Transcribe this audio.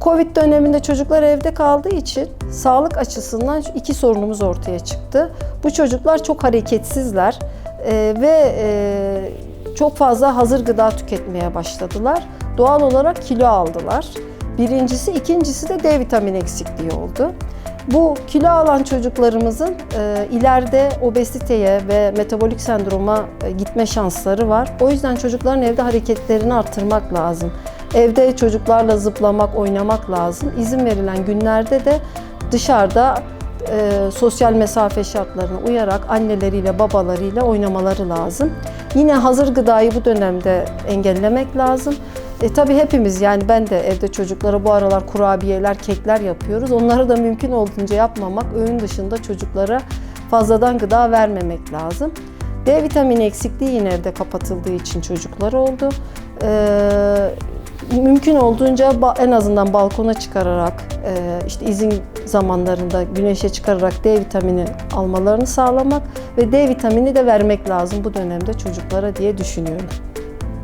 Covid döneminde çocuklar evde kaldığı için sağlık açısından iki sorunumuz ortaya çıktı. Bu çocuklar çok hareketsizler e, ve e, çok fazla hazır gıda tüketmeye başladılar. Doğal olarak kilo aldılar. Birincisi, ikincisi de D vitamini eksikliği oldu. Bu kilo alan çocuklarımızın e, ileride obeziteye ve metabolik sendroma e, gitme şansları var. O yüzden çocukların evde hareketlerini arttırmak lazım. Evde çocuklarla zıplamak, oynamak lazım. İzin verilen günlerde de dışarıda e, sosyal mesafe şartlarına uyarak anneleriyle, babalarıyla oynamaları lazım. Yine hazır gıdayı bu dönemde engellemek lazım. E, tabii hepimiz yani ben de evde çocuklara bu aralar kurabiyeler, kekler yapıyoruz. Onları da mümkün olduğunca yapmamak, öğün dışında çocuklara fazladan gıda vermemek lazım. D vitamini eksikliği yine evde kapatıldığı için çocuklar oldu. Ee, mümkün olduğunca en azından balkona çıkararak, e, işte izin zamanlarında güneşe çıkararak D vitamini almalarını sağlamak ve D vitamini de vermek lazım bu dönemde çocuklara diye düşünüyorum.